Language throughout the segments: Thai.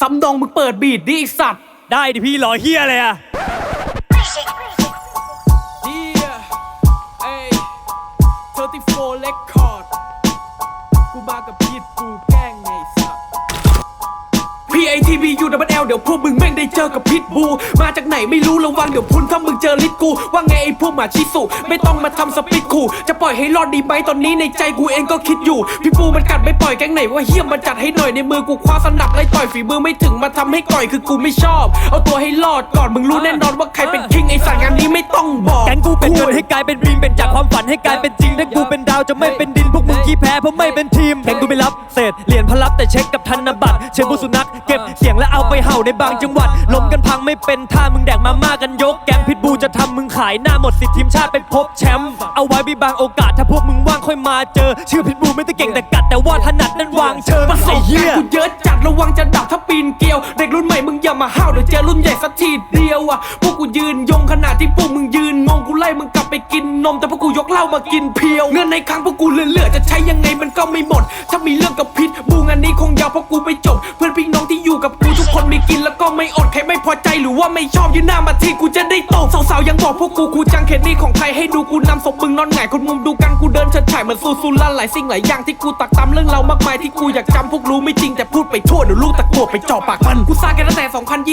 ซ้ำดองมึงเปิดบีดดิไอสัตว์ ได้ดิพี่รอเฮียเลยอะ Yeah, ey, 34 record กูมากับพีดกูแก PATB U double L เดี๋ยวพวกมึงแม่งได้เจอกับพิษบู มาจากไหนไม่รู้ระวังเดี๋ยวพุนถ้ามึงเจอลิดกู ว่าไงไอพวกหมาชิสุ ไม่ต้องมาทำสปิดขู่ จะปล่อยให้รอดดีไหมตอนนี้ในใจกูเองก็คิดอยู่ พี่ปูมันกัดไม่ปล่อยแก๊งไหนว่าเฮี้ยมมันจัดให้หน่อยในมือกูคว้าสนับไล่ต่อยฝีมือไม่ถึงมาทำให้ก่อยคือกูไม่ชอบ เอาตัวให้รอดก่อนมึงรู้แน่นอนว่าใครเป็นคิงไอสัตว์งานนี้ไม่ต้องบอกแก๊งกูเป็นเงินให้กลายเป็นบิงเป็นจากความฝันให้กลายเป็นจริงถ้ากูเป็นดาวจะไม่เป็นดินพวกมึง ขี้แพ้เพราะไม่เป็นทีมแกงกูไม่รับเศษเหรียญพลับแต่เช็คกับธนบัตรเชิญผู้สุนัขเก็บเสียงและเอาไปเห่าในบางจังหวัดล้มกันพังไม่เป็นท่ามึงแดกมาม่ากันยก แกงพิษบูจะทำมึงขายหน้าหมดสิทธิ์ทีมชาติไปพบแชมป์เอาไว้มีบางโอกาสถ้าพวกมึงว่างค่อยมาเจอ ชื่อพิษบูไม่ได้เก่งแต่กัดแต่ว่าถนัดนั้นวางเชิงประสไอ้บเหี้การยณ์กูเยอะจัดระวังจะดับถ้าปีนเกลียว เด็กรุ่นใหม่มึงอย่ามาห้าวเดี๋ยวเจอรุ่นใหญ่สักทีเดียวอะพวกกูยืนยงขนาดที่พวกมึงยืนงงกูไล่มึงกลับ ไปกินนมแต่พวกกูยกเหล้ามากินเพียว เงินในครั้งพวกกูเหลือๆจะใช้ยังไงมันก็ไม่หมด ถ้ามีเรื่องกับพิษบูงานนี้คงยาวเพราะกูไม่จบ เพื่อนพี่น้องที่อยู่กับกูทุกคนมีกินแล้วก็ไม่อดใครไม่ พอใจหรือว่าไม่ชอบยืนหน้ามาที่กูจะได้ตบสาวๆยังบอกพวกกูกูจังเขตนี่ของใครให้ดูกูนำศพมึงนอนหงายคนมุมดูกันกูเดินเฉิดฉายเหมือนซูซูลั่นหลายสิ่งหลายอย่างที่กูตักตำเรื่องเรามากมายที่กูอยากจำพวกรู้ไม่จริงแต่พูดไปทั่วเดี๋ยวลูกตะกัวไปจ่อปากมันกูสร้างกันตั้งแต่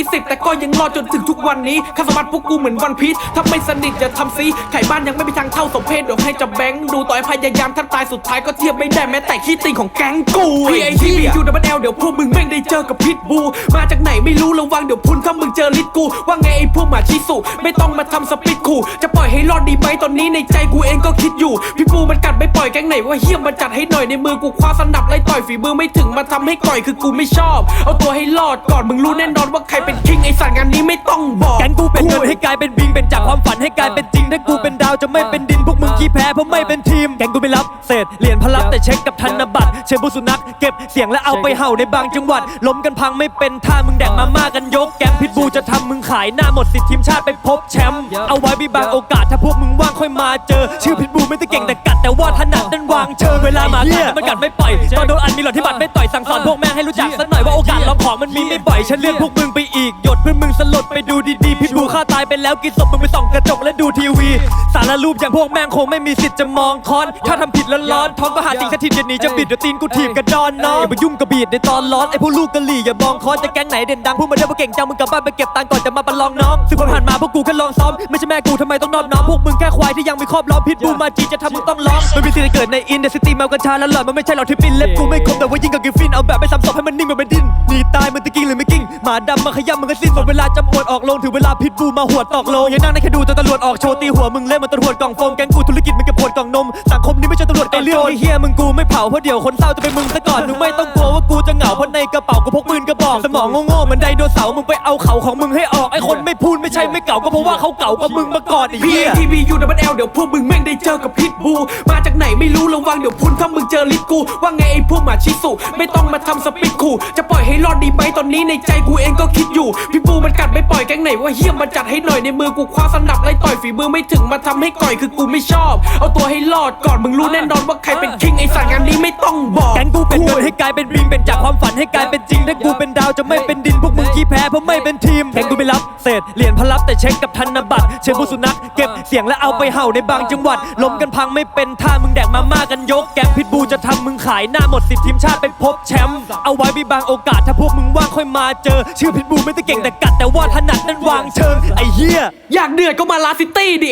2020 แต่ก็ยังรอจนถึงทุกวันนี้ข้าสมบัติพวกกูเหมือนวันพีชถ้าไม่สนิทจะทำซีไข่บ้านยังไม่มีทางเท่าสมเพศเดี๋ยวให้จะแบงค์ดูต่อให้พยายามท่านตายสุดท้ายก็เทียบไม่ได้แม้แต่ขี้ติงของแก๊งกู P A T B U W L เดี๋ยวพวกมึงแม่งได้เจอกับพิษบูมาจากไหนไม่รู้ระวังเดี๋ยวพุนถ้ามึงเจอลิดกู ว่าไงไอ้พวกหมาชิสุ ไม่ต้องมาทำสปิดขู่ จะปล่อยให้รอดดีไหมตอนนี้ในใจกูเองก็คิดอยู่ พี่ปูมันกัดไม่ปล่อยแก๊งไหนว่าเฮี้ยมมันจัดให้หน่อยในมือกูคว้าสนับไล่ต่อยฝีมือไม่ถึงมาทำให้ก่อยคือกูไม่ชอบ เอาตัวให้รอดก่อนมึงรู้แน่นอนว่าใครเป็นคิงไอ้สัตว์งานนี้ไม่ต้องบอกแก๊งกูเป็นเงินให้กลายเป็นบิงเป็นจากความฝันให้กลายเป็นจริงถ้ากูเป็นดาวจะไม่เป็นดินพวกมึงขี้แพ้เพราะไม่เป็นทีมแก๊งกูไม่รับเศษเหรียญพลับแต่เช็คกับธนบัตรเชิญผู้สุนัขเก็บเสียงและเอาไปเห่าในบางจังหวัดล้มกันพังไม่เป็นท่ามึงแดกมาม่ากันยกแกง กูจะทำมึงขายหน้าหมดสิทธิ์ทีมชาติไปพบแชมป์เอาไว้มีบางโอกาสถ้าพวกมึงว่างค่อยมาเจอ ชื่อพิษบูไม่ได้เก่งแต่กัดแต่ว่าถนัดนั้นวางเชิงเวลามากัดมันกัดไม่ปล่อยตอนโดนอันมีหลอดที่บัตรไม่ต่อยสั่งสอนพวกแม่งให้รู้จักสักหน่อยว่าโอกาสลองของมันมีไม่บ่อยฉันเลื่อนพวกมึงไปอีกหยดเพื่อมึงสลดไปดูดีๆพิษบูฆ่าตายไปแล้วกินศพมึงไปส่องกระจกและดูทีวี สารรูปอย่างพวกแม่งคงไม่มีสิทธิ์จะมองคอน ถ้าทำผิดแล้วร้อนท้องก็หาจริงสถิตอย่าหนีจะบิดเดี๋ยวตีนกูถีบกระดอนน้องอย่ามายุ่งกับบีดในตอนร้อนไอ้พวกลูกกะหลี่อย่ามองคอนจะแก๊งไหนเด่นดังพูดมาเด้อว่าเก่งจังมึงกลับบ้านไปเก็บตังค์ก่อนจะมาประลองน้องซึ่งผ่านมาพวกกูแค่ลองซ้อมไม่ใช่แม่กูทำไมต้องนอบน้อมพวกมึงแค่ควายที่ยังไม่ครอบล้อมพิษบูมาจีจะทำมึงต้องร้องมันมีสิทธิ์เกิดในอินเดอะซิตี้เมากัญชาแล้วหลอนมันไม่ใช่หรอกที่ปินเล็บกูไม่คมแต่ว่ายิ่งกับกิฟฟินเอาแบบไม่ซ้ำศพให้มันนิ่งมันเป็นดินหนีตายมันตะกิ้งหรือไม่กิ้งหมาดำมาขย้ำมันก็สิ้นหมดเวลาจำอวดออกลงถึงเวลาพิษบูมาหวดตอกโลอย่านั่งในแค่ดูจนตำรวจออกโชว์ตีหัวมึงเล่นมันตำรวจกล่องโฟมแกงกูธุรกิจมันเก็บปวดกล่องนมสังคมนี้ไม่ใช่ตำรวจไอ้เรื่องไอ้เฮียมึงกูไม่เผาเพราะเดี๋ยวคนเศร้าจะเป็นมึงซะก่อนมึงไม่ต้องกลัวว่ากูจะเหงาเพราะในกระเป๋ากูพกปืนกระบอกสมองโง่ๆเหมือนไดโนเสาร์มึงไปเอาเขาของมึงให้ออกไอ้คนไม่พูดไม่ใช่ไม่เก่าก็เพราะว่าเขาเก่ากว่ามึงมาก่อนไอ้เฮีย PATB U double L เดี๋ยวพวกมึงแม่งได้เจอกับพิษบู มาจากไหนไม่รู้ระวังเดี๋ยวพุ่นถ้ามึงเจอลิดกู ว่าไงไอ้พวกหมาชิสุ ไม่ต้องมาทำสปิดขู่จะปล่อยให้ อดดีไหมตอนนี้ในใจกูเองก็คิดอยู่ พี่ปูมันกัดไม่ปล่อยแก๊งไหนว่าเฮี้ยมันจัดให้หน่อยในมือกูคว้าสนับไล่ต่อยฝีมือไม่ถึงมาทำให้ก่อยคือกูไม่ชอบ เอาตัวให้รอดก่อนมึงรู้แน่นอนว่าใครเป็นคิงไอ้สัตว์งานนี้ไม่ต้องบอกแกงกูเป็นเงินให้กลายเป็นบิงเป็นจากความฝันให้กลายเป็นจริงถ้ากูเป็นดาวจะไม่เป็นดินพวกมึงขี้แพ้เพราะไม่เป็นทีมแกงกูไม่รับเศษเหรียญพลับแต่เช็คกับธนบัตรเชิญผู้สุนัขเก็บเสียงและเอาไปเห่าในบางจังหวัดล้มกันพังไม่เป็นท่ามึงแดกมาม่ากันยกแกงพิษบูจะทำมึงขายหน้าหมดสิทธิ์ทีมชาติไปพบแชมป์เอาไว้มีบางโอกาสถ้าพวกมึงว่างค่อยมาเจอ ชื่อพิษบูไม่ได้เก่งแต่กัดแต่ว่าถนัดนั้นวางเชิงไอ้เหี้ย อยากเดือดก็มาลาซิตี้ดิ